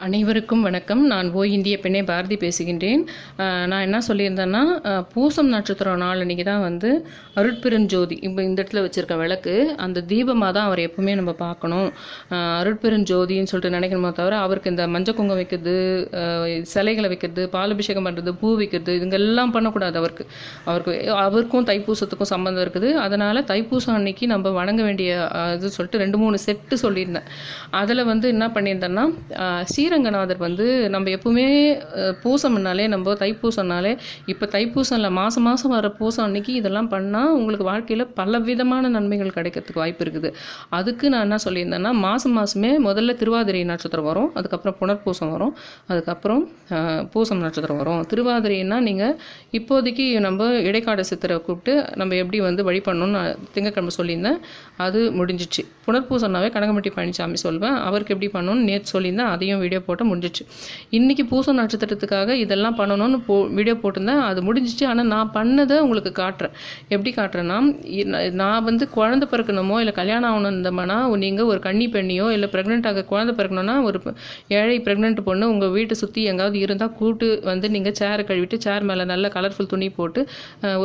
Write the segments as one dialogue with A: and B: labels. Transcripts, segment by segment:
A: அனைவருக்கும் வணக்கம். நான் ஓ இந்திய பெண்ணே பாரதி பேசுகின்றேன். நான் என்ன சொல்லியிருந்தேன்னா பூசம் நட்சத்திரம் நாள் அன்றைக்கி தான் வந்து அருட்பெருஞ்சோதி இப்போ இந்த இடத்துல வச்சுருக்க விளக்கு அந்த தீபமாக தான் அவர் எப்பவுமே நம்ம பார்க்கணும். அருட்பெருஞ்சோதின்னு சொல்லிட்டு நினைக்கணுமே தவிர அவருக்கு இந்த மஞ்சள் குங்கம் வைக்கிறது சிலைகளை வைக்கிறது பாலபிஷேகம் பண்ணுறது பூ வைக்கிறது இதுங்கெல்லாம் பண்ணக்கூடாது அவருக்கு. அவருக்கு அவருக்கும் தைப்பூசத்துக்கும் சம்மந்தம் இருக்குது. அதனால் தைப்பூசம் அன்னைக்கு நம்ம வணங்க வேண்டிய இது சொல்லிட்டு ரெண்டு மூணு செட்டு சொல்லியிருந்தேன். அதில் வந்து என்ன பண்ணியிருந்தேன்னா அஹ், ஸ்ரீரங்கநாதர் வந்து நம்ம எப்பவுமே பூசம்னாலே நம்ம தைப்பூசம்னாலே இப்போ தைப்பூசம் இல்லை மாதம் மாதம் வர பூசம் அன்னைக்கு இதெல்லாம் பண்ணால் உங்களுக்கு வாழ்க்கையில் பல விதமான நன்மைகள் கிடைக்கிறதுக்கு வாய்ப்பு இருக்குது. அதுக்கு நான் என்ன சொல்லியிருந்தேன்னா மாதம் மாதமே முதல்ல திருவாதிரை நட்சத்திரம் வரும் அதுக்கப்புறம் புனர்பூசம் வரும் அதுக்கப்புறம் பூசம் நட்சத்திரம் வரும். திருவாதிரைன்னா நீங்கள் இப்போதைக்கு நம்ம இடைக்காடு சித்தரை கூப்பிட்டு நம்ம எப்படி வந்து வழி பண்ணணும்னு நான் திங்கக்கிழமை சொல்லியிருந்தேன். அது முடிஞ்சிச்சு. புனர்பூசம்னாவே கனகம்பட்டி பழனிசாமி சொல்வேன். அவருக்கு எப்படி பண்ணணும்னு நேற்று சொல்லியிருந்தேன். அதையும் வீடியோ போட்டு முடிஞ்சிச்சு. இன்றைக்கி பூசம் நட்சத்திரத்துக்காக இதெல்லாம் பண்ணணும்னு போ வீடியோ போட்டிருந்தேன். அது முடிஞ்சிச்சு. ஆனால் நான் பண்ணதை உங்களுக்கு காட்டுறேன். எப்படி காட்டுறேன்னா நான் வந்து குழந்த பிறக்கணுமோ இல்லை கல்யாணம் ஆகணுந்தோம்னா நீங்கள் ஒரு கன்னி பெண்ணியோ இல்லை ப்ரெக்னென்ட் ஆக குழந்தை பிறக்கணும்னா ஒரு ஏழை ப்ரெக்னென்ட் பொண்ணு உங்கள் வீட்டை சுற்றி எங்காவது இருந்தால் கூட்டு வந்து நீங்கள் சேரை கழுவிட்டு சேர் மேலே நல்ல கலர்ஃபுல் துணி போட்டு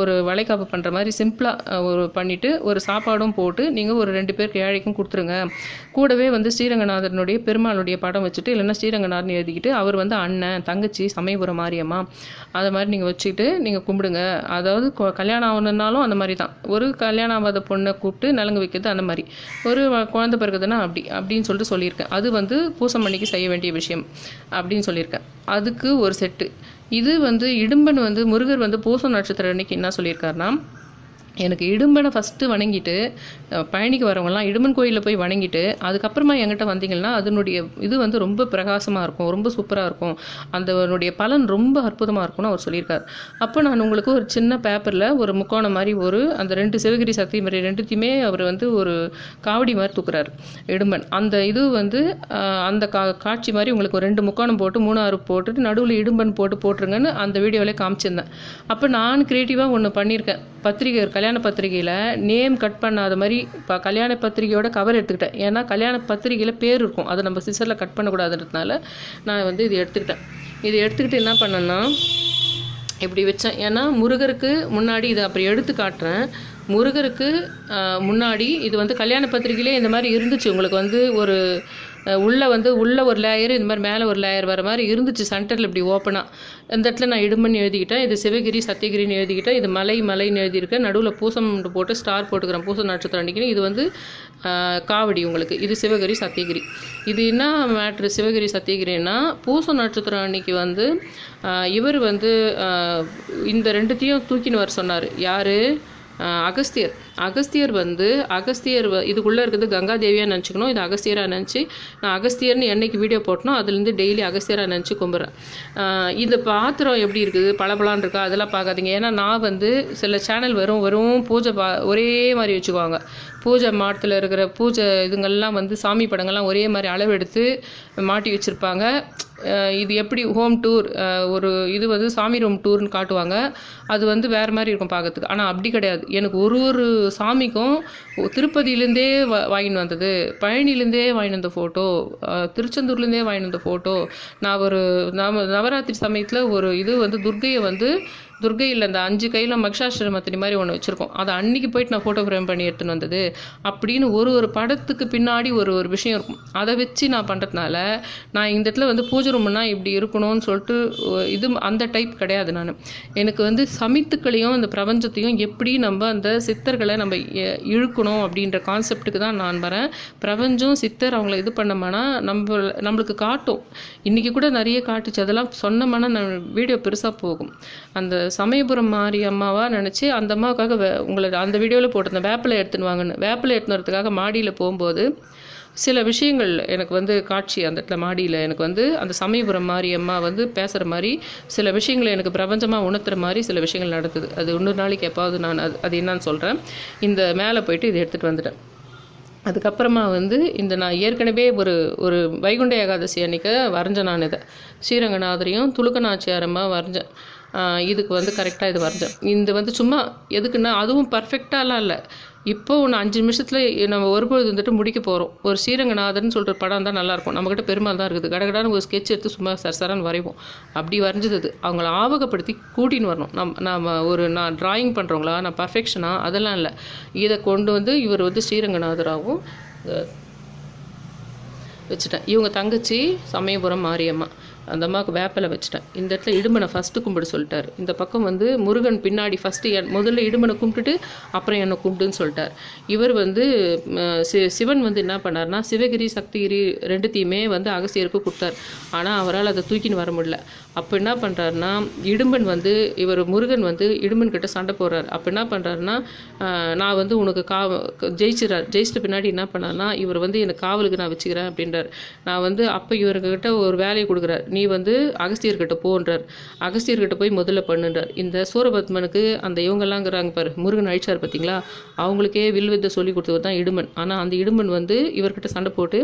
A: ஒரு வளைகாப்பு பண்ணுற மாதிரி சிம்பிளாக ஒரு பண்ணிவிட்டு ஒரு சாப்பாடும் போட்டு நீங்கள் ஒரு ரெண்டு பேருக்கு ஏழைக்கும் கொடுத்துருங்க. கூடவே வந்து ஸ்ரீரங்கநாதனுடைய பெருமாளுடைய படம் வச்சுட்டு இல்லைன்னா ஸ்ரீரங்கநாதன் எழுதிக்கிட்டு அவர் வந்து அண்ணன் தங்கச்சி சமயபுரம் மாரியம்மா அதை மாதிரி நீங்கள் வச்சுக்கிட்டு நீங்கள் கும்பிடுங்க. அதாவது கொ- கல்யாணம் ஆகணுன்னாலும் அந்த மாதிரி தான். ஒரு கல்யாணம் ஆகாத பொண்ணை கூப்பிட்டு நலங்கு வைக்கிறது அந்த மாதிரி. ஒரு குழந்தை பிறகுதுன்னா அப்படி அப்படின்னு சொல்லிட்டு சொல்லியிருக்கேன். அது வந்து பூசம் அன்னைக்கு செய்ய வேண்டிய விஷயம் அப்படின்னு சொல்லியிருக்கேன். அதுக்கு ஒரு செட்டு. இது வந்து இடும்பன் வந்து முருகர் வந்து பூசம் நட்சத்திரம் அன்னைக்கு என்ன சொல்லியிருக்காருன்னா எனக்கு இடும்பனை ஃபஸ்ட்டு வணங்கிட்டு பழனிக்கு வரவங்கலாம் இடும்பன் கோயிலில் போய் வணங்கிட்டு அதுக்கப்புறமா என்கிட்ட வந்தீங்கன்னா அதனுடைய இது வந்து ரொம்ப பிரகாசமாக இருக்கும் ரொம்ப சூப்பராக இருக்கும். அதனுடைய பலன் ரொம்ப அற்புதமாக இருக்கும்னு அவர் சொல்லியிருக்கார். அப்போ நான் உங்களுக்கு ஒரு சின்ன பேப்பரில் ஒரு முக்கோணம் மாதிரி ஒரு அந்த ரெண்டு சிவகிரி சக்தி மாதிரி ரெண்டுத்தையுமே அவர் வந்து ஒரு காவடி மாதிரி தூக்குறாரு இடும்பன். அந்த இது வந்து அந்த கா காட்சி மாதிரி உங்களுக்கு ஒரு ரெண்டு முக்கோணம் போட்டு மூணு ஆறு போட்டுட்டு நடுவில் இடும்பன் போட்டு போட்டுருங்கன்னு அந்த வீடியோவிலே காமிச்சிருந்தேன். அப்போ நான் க்ரியேட்டிவாக ஒன்று பண்ணியிருக்கேன். பத்திரிகை கல்யாண பத்திரிகையில் நேம் கட் பண்ணாத மாதிரி இப்போ கல்யாண பத்திரிகையோட கவர் எடுத்துக்கிட்டேன். ஏன்னா கல்யாண பத்திரிகையில் பேர் இருக்கும். அதை நம்ம சிசரில் கட் பண்ணக்கூடாதுன்றதுனால நான் வந்து இது எடுத்துக்கிட்டேன். இது எடுத்துக்கிட்டு என்ன பண்ணேன்னா இப்படி வச்சேன். ஏன்னா முருகருக்கு முன்னாடி இதை அப்படி எடுத்து காட்டுறேன். முருகருக்கு முன்னாடி இது வந்து கல்யாண பத்திரிகையிலே இந்த மாதிரி இருந்துச்சு. உங்களுக்கு வந்து ஒரு உள்ளே வந்து உள்ளே ஒரு லேயர் இந்த மாதிரி மேலே ஒரு லேயர் வர மாதிரி இருந்துச்சு சென்டரில் இப்படி ஓப்பனாக இந்த இடத்துல நான் இடுமன் எழுதிக்கிட்டேன். இது சிவகிரி சத்தியகிரின்னு எழுதிக்கிட்டேன். இது மலை மலைன்னு எழுதியிருக்கேன். நடுவில் பூசம் போட்டு ஸ்டார் போட்டுக்கிறேன். பூசம் நட்சத்திரம் அன்றைக்கினு இது வந்து காவடி உங்களுக்கு. இது சிவகிரி சத்தியகிரி இது என்ன மேட்ரு சிவகிரி சத்தியகிரின்னா பூசம் நட்சத்திரம் அன்னைக்கு வந்து இவர் வந்து இந்த ரெண்டுத்தையும் தூக்கின்னு வர சொன்னார். யார்? அகஸ்தியர். அகஸ்தியர் வந்து அகஸ்தியர் இதுக்குள்ளே இருக்கிறது கங்கா தேவியாக நினச்சிக்கணும். இது அகஸ்தியராக நினச்சி நான் அகஸ்தியர்னு என்னைக்கு வீடியோ போட்டனோ அதுலேருந்து டெய்லி அகஸ்தியராக நினச்சி கும்பிட்றேன். இந்த பாத்திரம் எப்படி இருக்குது? பளபளான் இருக்கா? அதெல்லாம் பார்க்காதீங்க. ஏன்னா நான் வந்து சில சேனல் வரும் வெறும் பூஜை பா ஒரே மாதிரி வச்சுக்குவாங்க. பூஜை மாடத்தில் இருக்கிற பூஜை இதுங்கள்லாம் வந்து சாமி படங்கள்லாம் ஒரே மாதிரி அளவு எடுத்து மாட்டி வச்சுருப்பாங்க. இது எப்படி ஹோம் டூர் ஒரு இது வந்து சாமி ரூம் டூர்னு காட்டுவாங்க. அது வந்து வேறு மாதிரி இருக்கும் பார்க்கறதுக்கு. ஆனால் அப்படி கிடையாது. எனக்கு ஒரு ஒரு சாமிக்கும் திருப்பதியிலேருந்தே வ வாங்கின்னு வந்தது. பழனிலேருந்தே வாங்கிட்டு வந்த ஃபோட்டோ திருச்செந்தூர்லேருந்தே வாங்கிட்டு வந்த ஃபோட்டோ நான் ஒரு நவ நவராத்திரி சமயத்தில் ஒரு இது வந்து துர்கையை வந்து துர்கையில் அந்த அஞ்சு கையில் மகிஷாசுரமத்தினி மாதிரி ஒன்று வச்சுருக்கோம். அதை அன்னைக்கு போயிட்டு நான் ஃபோட்டோ ஃப்ரேம் பண்ணி எடுத்துன்னு வந்தது. அப்படின்னு ஒரு ஒரு படத்துக்கு பின்னாடி ஒரு ஒரு விஷயம் இருக்கும். அதை வச்சு நான் பண்ணுறதுனால நான் இந்த இடத்துல வந்து பூஜை ரூம்னா இப்படி இருக்கணும்னு சொல்லிட்டு இது அந்த டைப் கிடையாது நான். எனக்கு வந்து சமித்துக்களையும் அந்த பிரபஞ்சத்தையும் எப்படி நம்ம அந்த சித்தர்களை நம்ம இ- இழுக்கணும் அப்படின்ற கான்செப்ட்டுக்கு தான் நான் வரேன். பிரபஞ்சம் சித்தர் அவங்கள இது பண்ணோம்னா நம்ம நம்மளுக்கு காட்டும். இன்றைக்கி கூட நிறைய காட்டுச்சு. அதெல்லாம் சொன்னோம்னா நம்ம வீடியோ பெருசாக போகும். அந்த சமயபுரம் மாறி அம்மாவாக நினச்சி அந்த அம்மாவுக்காக வே உங்களை அந்த வீடியோவில் போட்டிருந்தேன் வேப்பிலை எடுத்துன்னு வாங்கன்னு வேப்பிலை எடுத்துன்னு வரதுக்காக மாடியில் போகும்போது சில விஷயங்கள் எனக்கு வந்து காட்சி அந்த இடத்துல மாடியில். எனக்கு வந்து அந்த சமயபுரம் மாரியம்மா வந்து பேசுகிற மாதிரி சில விஷயங்களை எனக்கு பிரபஞ்சமாக உணர்த்துற மாதிரி சில விஷயங்கள் நடக்குது அது இன்னொரு நாளைக்கு எப்பாவது நான் அது அது என்னன்னு சொல்கிறேன் இந்த மேலே போயிட்டு இதை எடுத்துகிட்டு வந்துட்டேன். அதுக்கப்புறமா வந்து இந்த நான் ஏற்கனவே ஒரு ஒரு வைகுண்ட ஏகாதசி அன்னைக்கு வரைஞ்சேன் நான் இதை. ஸ்ரீரங்கநாதரையும் துளுக்கநாச்சியாரமாக வரைஞ்சேன். இதுக்கு வந்து கரெக்டாக இது வரைஞ்சேன் இது வந்து சும்மா எதுக்குன்னா அதுவும் பர்ஃபெக்டாலாம் இல்லை. இப்போ ஒன்று அஞ்சு நிமிஷத்தில் நம்ம ஒரு பொழுது வந்துட்டு முடிக்க போகிறோம் ஒரு ஸ்ரீரங்கநாதன் சொல்கிற படம் தான் நல்லாயிருக்கும் நம்மக்கிட்ட பெருமாள் தான் இருக்குது. கடகடான்னு ஒரு ஸ்கெட்ச் எடுத்து சும்மா சரசரன்னு வரைவோம். அப்படி வரைஞ்சது அது. அவங்கள ஆவகப்படுத்தி கூட்டின்னு வரணும். நம் நம்ம ஒரு நான் டிராயிங் பண்ணுறவங்களா நான் பர்ஃபெக்ஷனாக அதெல்லாம் இல்லை. இதை கொண்டு வந்து இவர் வந்து ஸ்ரீரங்கநாதராகவும் வச்சுட்டேன். இவங்க தங்கச்சி சமயபுரம் மாரியம்மா. அந்த அம்மாவுக்கு வேப்பிலை வச்சுட்டேன். இந்த இடத்துல இடுமனை ஃபஸ்ட்டு கும்பிட சொல்லிட்டார். இந்த பக்கம் வந்து முருகன் பின்னாடி ஃபஸ்ட்டு என் முதல்ல இடுமனை கும்பிட்டுட்டு அப்புறம் என்னை கும்பிடுன்னு சொல்லிட்டார். இவர் வந்து சி சிவன் வந்து என்ன பண்ணார்னா சிவகிரி சக்திகிரி ரெண்டுத்தையுமே வந்து அகசியருக்கு கொடுத்தார். ஆனால் அவரால் அதை தூக்கின்னு வர முடியல. அப்போ என்ன பண்ணுறாருனா இடும்பன் வந்து இவர் முருகன் வந்து இடும்பன் கிட்ட சண்டை போடுறார். அப்போ என்ன பண்ணுறாருனா நான் வந்து உனக்கு கா ஜெயிச்சிடறார் ஜெயிச்சிட்ட பின்னாடி என்ன பண்ணார்னா இவர் வந்து எனக்கு காவலுக்கு நான் வச்சுக்கிறேன் அப்படின்றார். நான் வந்து அப்போ இவர்கிட்ட ஒரு வேலையை கொடுக்குறாரு. நீ வந்து அகஸ்தியர்கிட்ட போன்றார் அகஸ்தியர்கிட்ட போய் முதல்ல பண்ணுன்றார் இந்த சூரபத்மனுக்கு அந்த இவங்கெல்லாங்கிறாங்க பாரு முருகன் அழிச்சார் பார்த்தீங்களா அவங்களுக்கே வில்வித்தை சொல்லி கொடுத்தவர் தான் இடுமன். ஆனால் அந்த இடுமன் வந்து இவர்கிட்ட சண்டை போட்டு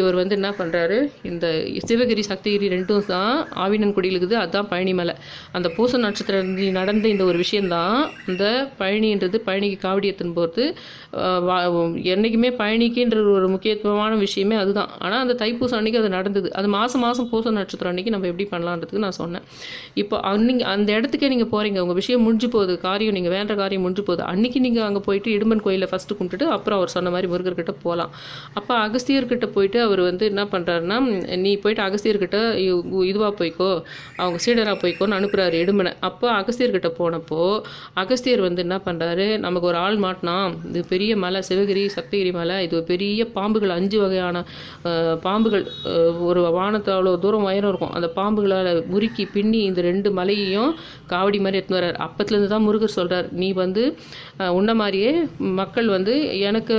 A: இவர் வந்து என்ன பண்ணுறாரு இந்த சிவகிரி சக்திகிரி ரெண்டும் தான் ஆவினன் குடியில் இருக்குது அதுதான் பழனி மலை. அந்த பூச நட்சத்திரம் நடந்த இந்த ஒரு விஷயந்தான் இந்த பழனின்றது பழனிக்கு காவடி எடுத்துன்னு போகிறது என்றைக்குமே பழனிக்குன்ற ஒரு முக்கியத்துவமான விஷயமே அதுதான். ஆனால் அந்த தைப்பூசம் அன்னைக்கு அது நடந்தது. அது மாதம் மாதம் பூச நட்சத்திரம் அன்னைக்கு நம்ம எப்படி பண்ணலான்றதுக்கு நான் சொன்னேன். இப்போ அன்னைக்கு அந்த இடத்துக்கே நீங்கள் போகிறீங்க உங்கள் விஷயம் முடிஞ்சு போகுது காரியம் நீங்கள் வேண்ட காரியம் முடிஞ்சு போகுது. அன்னைக்கு நீங்கள் அங்கே போயிட்டு இடும்பன் கோயிலில் ஃபஸ்ட்டு கும்பிட்டுட்டு அப்புறம் அவர் சொன்ன மாதிரி முருகர்கிட்ட போகலாம் அப்போ அகஸ்தியர்கிட்ட போயிட்டு அவர் வந்து என்ன பண்ணுறாருன்னா நீ போயிட்டு அகஸ்தியர்கிட்ட இதுவாக போய்க்கோ அவங்க சீடராக போய்க்கோன்னு அனுப்புகிறாரு இடுமனை அப்போ அகஸ்தியர்கிட்ட போனப்போ அகஸ்தியர் வந்து என்ன பண்ணுறாரு நமக்கு ஒரு ஆள் மாட்டினா இது பெரிய மலை சிவகிரி சக்திகிரி மலை இது பெரிய பாம்புகள் அஞ்சு வகையான பாம்புகள் ஒரு வானத்தை அவ்வளோ தூரம் உயரம் இருக்கும். அந்த பாம்புகளால் உருக்கி பின்னி இந்த ரெண்டு மலையையும் காவடி மாதிரி எடுத்துன்னு வர்றார். அப்பத்துலேருந்து தான் முருகர் சொல்கிறார் நீ வந்து உன்ன மாதிரியே மக்கள் வந்து எனக்கு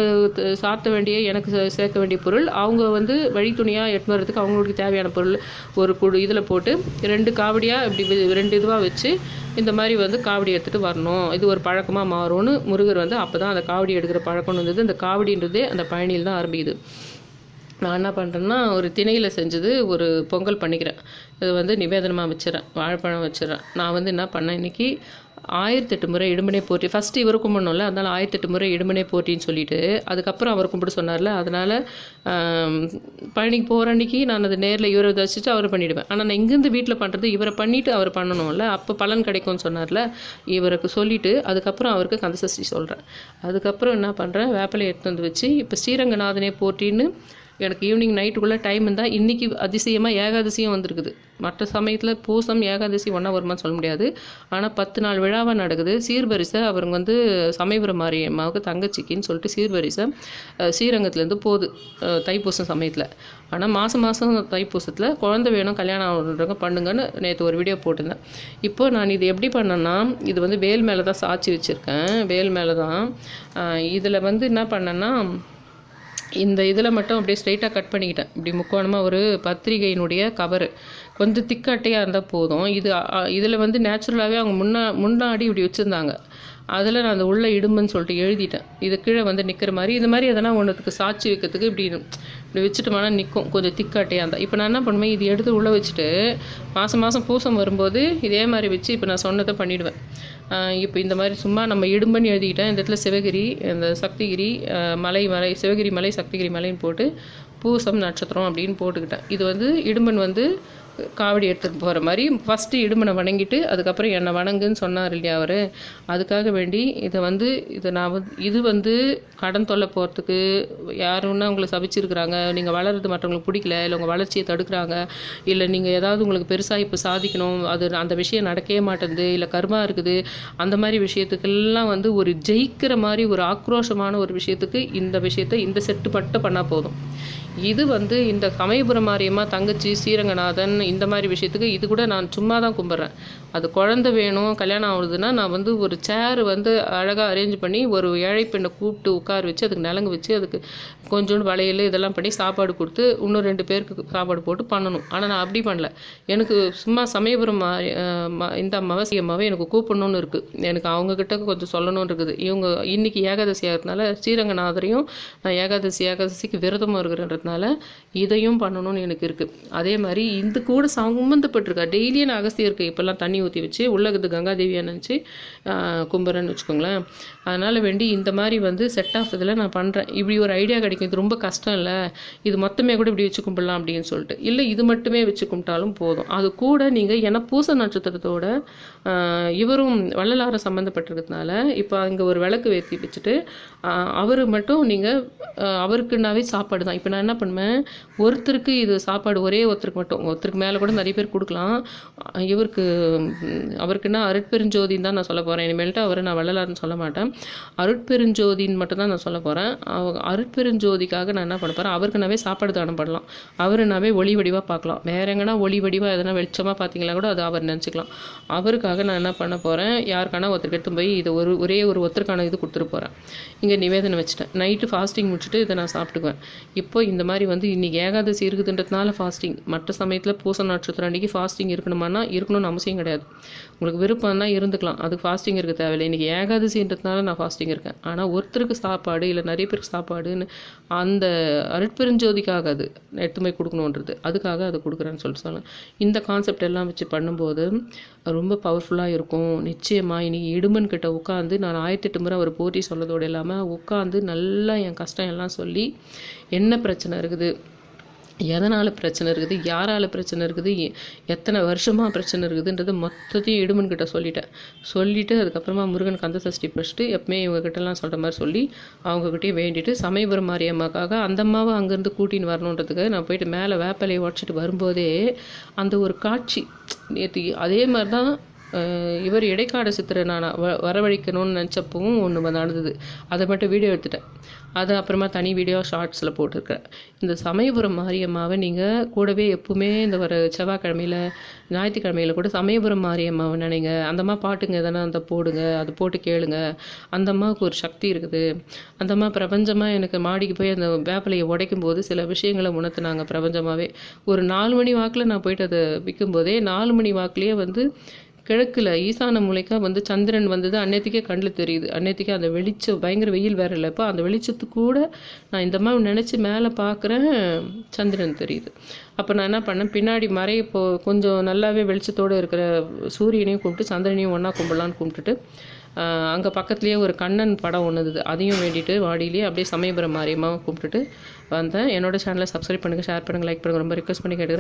A: சாத்த வேண்டிய எனக்கு சே- சேர்க்க வேண்டிய பொருள் அவங்க வந்து வழித்துணையாக எடுத்துன்னு வர்றதுக்கு அவங்களுக்கு தேவையான பொருள் ஒரு குடு இதில் போட்டு ரெண்டு காவடியாக இப்படி வி- ரெண்டு இதுவாக வச்சு இந்த மாதிரி வந்து காவடி எடுத்துகிட்டு வரணும். இது ஒரு பழக்கமாக மாறும்னு முருகர் வந்து அப்போ தான் அந்த காவடி எடுக்கிற பழக்கம்னு வந்தது அந்த காவடின்றதே அந்த பழனியில் தான் ஆரம்பிக்குது. நான் என்ன பண்ணுறேன்னா ஒரு திணையில் செஞ்சது ஒரு பொங்கல் பண்ணிக்கிறேன். இது வந்து நிவேதனமாக வச்சிடறேன் வாழைப்பழம் வச்சிடறேன். நான் வந்து என்ன பண்ணேன் இன்றைக்கி ஆயிரத்தெட்டு முறை இடுமனை போட்டி ஃபஸ்ட்டு இவர் கும்பிடணும்ல அதனால் ஆயிரத்தெட்டு முறை இடுமனை போட்டின்னு சொல்லிட்டு அதுக்கப்புறம் அவர் கும்பிட சொன்னார்ல அதனால் பழனிக்கு போகிற அன்னைக்கு நான் அது நேரில் இவரை வச்சுட்டு அவரை பண்ணிவிடுவேன் ஆனால் நான் இங்கேருந்து வீட்டில் பண்ணுறது இவரை பண்ணிவிட்டு அவர் பண்ணணும்ல அப்போ பலன் கிடைக்கும்னு சொன்னார்ல இவருக்கு சொல்லிவிட்டு அதுக்கப்புறம் அவருக்கு கந்தசஷ்டி சொல்கிறேன் அதுக்கப்புறம் என்ன பண்ணுறேன் வேப்பிலை எடுத்து வந்து வச்சு இப்போ ஸ்ரீரங்கநாதனே போட்டின்னு எனக்கு ஈவினிங் நைட்டுக்குள்ளே டைம் இருந்தால் இன்றைக்கி அதிசயமாக ஏகாதசியும் வந்திருக்குது. மற்ற சமயத்தில் பூசம் ஏகாதசி ஒன்றா வருமான்னு சொல்ல முடியாது. ஆனால் பத்து நாள் விழாவாக நடக்குது. சீர்வரிசை அவருங்க வந்து சமயபுரம் மாரியம்மாவுக்கு தங்கச்சிக்கின்னு சொல்லிட்டு சீர்வரிசை ஸ்ரீரங்கத்துலேருந்து போகுது. தைப்பூசம் சமயத்தில். ஆனால் மாதம் மாதம் தைப்பூசத்தில் குழந்தை வேணும் கல்யாணம் ஆகுறவங்க பண்ணுங்கன்னு நேற்று ஒரு வீடியோ போட்டிருந்தேன். இப்போ நான் இது எப்படி பண்ணேன்னா இது வந்து வேல் மேலே தான் சாட்சி வச்சுருக்கேன். வேல் மேலே தான் இதில் வந்து என்ன பண்ணேன்னா இந்த இதில் மட்டும் அப்படியே ஸ்ட்ரைட்டாக கட் பண்ணிக்கிட்டேன். இப்படி முக்கோணமாக ஒரு பத்திரிகையினுடைய கவரு கொஞ்சம் திக்கட்டையாக இருந்தால் போதும். இது இதில் வந்து நேச்சுரலாகவே அவங்க முன்னா முன்னாடி இப்படி வச்சுருந்தாங்க. அதில் நான் அந்த உள்ளே இடும்புன்னு சொல்லிட்டு எழுதிட்டேன். இது கீழே வந்து நிற்கிற மாதிரி. இது மாதிரி எதனா ஒன்றுத்துக்கு சாட்சி வைக்கிறதுக்கு இப்படி இப்படி வச்சுட்டோம்னா நிற்கும் கொஞ்சம் திக்காட்டையாக இருந்தால் இப்போ நான் என்ன பண்ணுவேன்? இது எடுத்து உள்ளே வச்சுட்டு மாதம் மாதம் பூசம் வரும்போது இதே மாதிரி வச்சு இப்போ நான் சொன்னதை பண்ணிவிடுவேன் இப்போ இந்த மாதிரி சும்மா நம்ம இடும்பன்னு எழுதிக்கிட்டேன் இந்த இடத்துல சிவகிரி இந்த சக்திகிரி மலை மலை சிவகிரி மலை சக்திகிரி மலைன்னு போட்டு பூசம் நட்சத்திரம் அப்படின்னு போட்டுக்கிட்டேன். இது வந்து இடும்பன் வந்து காவடி எடுத்துகிட்டு போகிற மாதிரி ஃபஸ்ட்டு இடுமனை வணங்கிட்டு அதுக்கப்புறம் என்னை வணங்குன்னு சொன்னார் இல்லையா அவர். அதுக்காக வேண்டி இதை வந்து இதை நான் வந்து இது வந்து கடன் தொல்லை போகிறதுக்கு யாருன்னா உங்களை சபிச்சிருக்கிறாங்க. நீங்கள் வளர்றது மற்றவங்களுக்கு பிடிக்கல இல்லை உங்கள் வளர்ச்சியை தடுக்கிறாங்க இல்லை நீங்கள் ஏதாவது உங்களுக்கு பெருசாக இப்போ சாதிக்கணும் அது அந்த விஷயம் நடக்கவே மாட்டேங்குது இல்லை கர்மா இருக்குது அந்த மாதிரி விஷயத்துக்கெல்லாம் வந்து ஒரு ஜெயிக்கிற மாதிரி ஒரு ஆக்ரோஷமான ஒரு விஷயத்துக்கு இந்த விஷயத்தை இந்த செட்டு பட்டு பண்ணால் போதும். இது வந்து இந்த சமயபுரம் மாரியம்மா தங்கச்சி ஸ்ரீரங்கநாதன் இந்த மாதிரி விஷயத்துக்கு இது கூட நான் சும்மா தான் கும்பிட்றேன். அது குழந்தை வேணும் கல்யாணம் ஆகுதுன்னா நான் வந்து ஒரு சேர் வந்து அழகாக அரேஞ்ச் பண்ணி ஒரு ஏழை பெண்ணை கூப்பிட்டு உட்கார வச்சு அதுக்கு நிலங்கு வச்சு அதுக்கு கொஞ்சோண்டு வளையல் இதெல்லாம் பண்ணி சாப்பாடு கொடுத்து இன்னும் ரெண்டு பேருக்கு சாப்பாடு போட்டு பண்ணணும். ஆனால் நான் அப்படி பண்ணல. எனக்கு சும்மா சமயபுரம் மாரி இந்த அம்மாவை அம்மாவை எனக்கு கூப்பிடணும்னு இருக்குது எனக்கு அவங்கக்கிட்ட கொஞ்சம் சொல்லணும்னு இருக்குது. இவங்க இன்றைக்கி ஏகாதசி ஆகிறதுனால ஸ்ரீரங்கநாதரையும் நான் ஏகாதசி ஏகாதசிக்கு விரதமாக இருக்கிறேன் அப்படின்றதுனால இதையும் பண்ணணும்னு எனக்கு இருக்குது அதே மாதிரி இது கூட சம்மந்தப்பட்டிருக்கா டெய்லியும் நான் அகஸ்தியருக்கு இப்போல்லாம் தண்ணி ஊற்றி வச்சு உள்ளகத்து கங்காதேவியாக நினச்சி கும்புறேன்னு வச்சுக்கோங்களேன். அதனால் வேண்டி இந்த மாதிரி வந்து செட் ஆஃப் இதில் நான் பண்ணுறேன் இப்படி ஒரு ஐடியா கிடைக்கும். இது ரொம்ப கஷ்டம் இல்லை. இது மொத்தமே கூட இப்படி வச்சு கும்பிடலாம் அப்படின்னு சொல்லிட்டு. இல்லை இது மட்டுமே வச்சு கும்பிட்டாலும் போதும். அது கூட நீங்கள் ஏன்னா பூச நட்சத்திரத்தோட இவரும் வள்ளலாரம் சம்மந்தப்பட்டிருக்கிறதுனால இப்போ அங்கே ஒரு விளக்கு ஏற்றி வச்சுட்டு அவர் மட்டும் நீங்கள் அவருக்குனாவே சாப்பாடு தான் இப்போ நான் என்ன பண்ணுவேன்? ஒருத்தருக்கு இது சாப்பாடு ஒரே ஒருத்தருக்கு மட்டும். ஒருத்தருக்கு மேலே கூட நிறைய பேர் கொடுக்கலாம். இவருக்கு அவருக்குன்னா அருட்பெருஞ்சோதின்னு தான் நான் சொல்ல போகிறேன் இனிமேல்ட்டு அவரை நான் வள்ளலார்னு சொல்ல மாட்டேன். அருட்பெருஞ்சோதின்னு மட்டும் தான் நான் சொல்ல போகிறேன் அருட்பெருஞ்சோதிக்காக நான் என்ன பண்ண போகிறேன் அவருக்குனாவே சாப்பாடு தானம் பண்ணலாம். அவருனாவே ஒளி வடிவாக பார்க்கலாம். வேற எங்கன்னா ஒளி வடிவாக எதனா வெளிச்சமாக பார்த்தீங்களா கூட அது அவர் நினச்சிக்கலாம். அவருக்காக நான் என்ன பண்ண போகிறேன் யாருக்கான ஒருத்தருக்கு எடுத்து போய் இதை ஒரு ஒரே ஒரு ஒருத்தருக்கான இது கொடுத்துட்டு போகிறேன் இங்கே நிவேதனை வச்சுட்டேன். நைட்டு ஃபாஸ்டிங் முடிச்சுட்டு இதை நான் சாப்பிட்டுக்குவேன். இப்போ இந்த மாதிரி வந்து இன்றைக்கி ஏகாதசி இருக்குதுன்றதுனால ஃபாஸ்டிங் மற்ற சமயத்தில் பூச நட்சத்திரம் அன்றைக்கி ஃபாஸ்டிங் இருக்கணுமானா இருக்கணும்னு அவசியம் கிடையாது. உங்களுக்கு விருப்பம்னா இருந்துக்கலாம். அதுக்கு ஃபாஸ்டிங் இருக்க தேவையில்லை. இன்றைக்கி ஏகாதசின்றதுனால நான் ஃபாஸ்டிங் இருக்கேன். ஆனால் ஒருத்தருக்கு சாப்பாடு இல்லை நிறைய பேருக்கு சாப்பாடுன்னு அந்த அருட்பெருஞ்சோதிக்காக அது எடுத்து போய் கொடுக்கணுன்றது அதுக்காக அதை கொடுக்குறேன்னு சொல்லிட்டு சொல்லலாம் இந்த கான்செப்ட் எல்லாம் வச்சு பண்ணும்போது ரொம்ப பவர்ஃபுல்லாக இருக்கும். நிச்சயமாக இனி இடுமன் கிட்ட உட்காந்து நான் ஆயிரத்தெட்டு முறை அவர் போட்டி சொல்லதோடு இல்லாமல் உட்காந்து நல்லா என் கஷ்டம் எல்லாம் சொல்லி என்ன பிரச்சனை இருக்குது? எதனால் பிரச்சனை இருக்குது? யாரால் பிரச்சனை இருக்குது? எத்தனை வருஷமாக பிரச்சனை இருக்குதுன்றது மொத்தத்தையும் இடுமன்கிட்ட சொல்லிட்டேன். சொல்லிவிட்டு அதுக்கப்புறமா முருகன் கந்த சஷ்டி படிச்சுட்டு எப்பவுமே இவங்ககிட்டலாம் சொல்கிற மாதிரி சொல்லி அவங்கக்கிட்டே வேண்டிட்டு சமயபுரம் மாரியம்மாக்காக அந்த அம்மாவை அங்கேருந்து கூட்டின்னு வரணுன்றதுக்காக நான் போயிட்டு மேலே வேப்பிலையை உடச்சிட்டு வரும்போதே அந்த ஒரு காட்சி நேற்று அதே மாதிரி தான் இவர் இடைக்காடு சித்திரை நான் வ வரவழைக்கணும்னு நினச்சப்பவும் ஒன்று நடந்தது. அதை மட்டும் வீடியோ எடுத்துட்டேன். அது அப்புறமா தனி வீடியோ ஷார்ட்ஸில் போட்டிருக்கிறேன். இந்த சமயபுரம் மாரியம்மாவை நீங்கள் கூடவே எப்பவுமே இந்த வர செவ்வாய்க்கிழமையில் ஞாயிற்றுக்கிழமையில கூட சமயபுரம் மாரியம்மாவை நினைங்க. அந்தம்மா பாட்டுங்க எதனா அந்த போடுங்க. அது போட்டு கேளுங்க. அந்தம்மாவுக்கு ஒரு சக்தி இருக்குது. அந்தம்மா பிரபஞ்சமாக எனக்கு மாடிக்கு போய் அந்த வேப்பிலையை உடைக்கும் போது சில விஷயங்களை உணர்த்துனாங்க பிரபஞ்சமாகவே ஒரு நாலு மணி வாக்கில் நான் போயிட்டு அதை விற்கும்போதே நாலு மணி வாக்குலேயே வந்து கிழக்கில் ஈசான மூலைக்கா வந்து சந்திரன் வந்தது. அன்னைத்துக்கே கண்ணில் தெரியுது. அன்னைத்துக்கே அந்த வெளிச்சம் பயங்கர வெயில் வேற இல்லை. இப்போ அந்த வெளிச்சத்துக்கு கூட நான் இந்த மாதிரி நினச்சி மேலே பார்க்குறேன் சந்திரன் தெரியுது. அப்போ நான் என்ன பண்ணேன்? பின்னாடி மறைய இப்போ கொஞ்சம் நல்லாவே வெளிச்சத்தோடு இருக்கிற சூரியனையும் கும்பிட்டு சந்திரனையும் ஒன்றா கும்பிடலான்னு கும்பிட்டுட்டு அங்கே பக்கத்துலேயே ஒரு கண்ணன் படம் ஒன்றுது அதையும் வேண்டிட்டு வாடியிலேயே அப்படியே சமயபுரம் மாரியமாக கும்பிட்டுட்டு வந்தேன். என்னோட சேனலை சப்ஸ்கிரைப் பண்ணுங்கள் ஷேர் பண்ணுங்கள் லைக் பண்ணுங்கள் ரொம்ப ரிக்வஸ்ட் பண்ணி கேட்டுக்கிறேன்.